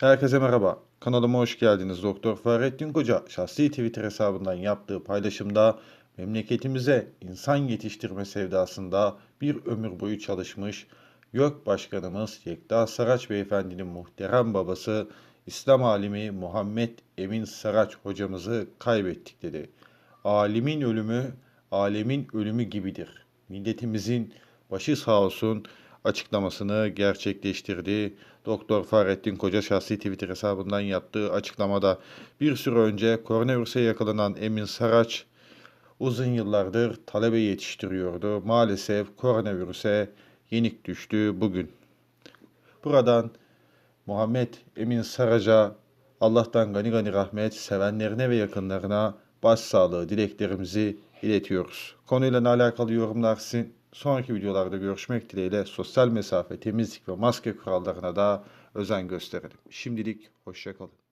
Herkese merhaba. Kanalıma hoş geldiniz. Doktor Fahrettin Koca şahsi Twitter hesabından yaptığı paylaşımda memleketimize insan yetiştirme sevdasında bir ömür boyu çalışmış YÖK Başkanımız Yekta Saraç Beyefendinin muhterem babası İslam alimi Muhammed Emin Saraç hocamızı kaybettik dedi. Alimin ölümü alemin ölümü gibidir. Milletimizin başı sağ olsun açıklamasını gerçekleştirdi. Doktor Fahrettin Koca şahsi Twitter hesabından yaptığı açıklamada bir süre önce koronavirüse yakalanan Emin Saraç uzun yıllardır talebe yetiştiriyordu. Maalesef koronavirüse yenik düştü bugün. Buradan Muhammed Emin Saraç'a Allah'tan gani gani rahmet, sevenlerine ve yakınlarına başsağlığı dileklerimizi iletiyoruz. Konuyla alakalı yorumlar sizin. Sonraki videolarda görüşmek dileğiyle sosyal mesafe, temizlik ve maske kurallarına da özen gösterelim. Şimdilik hoşçakalın.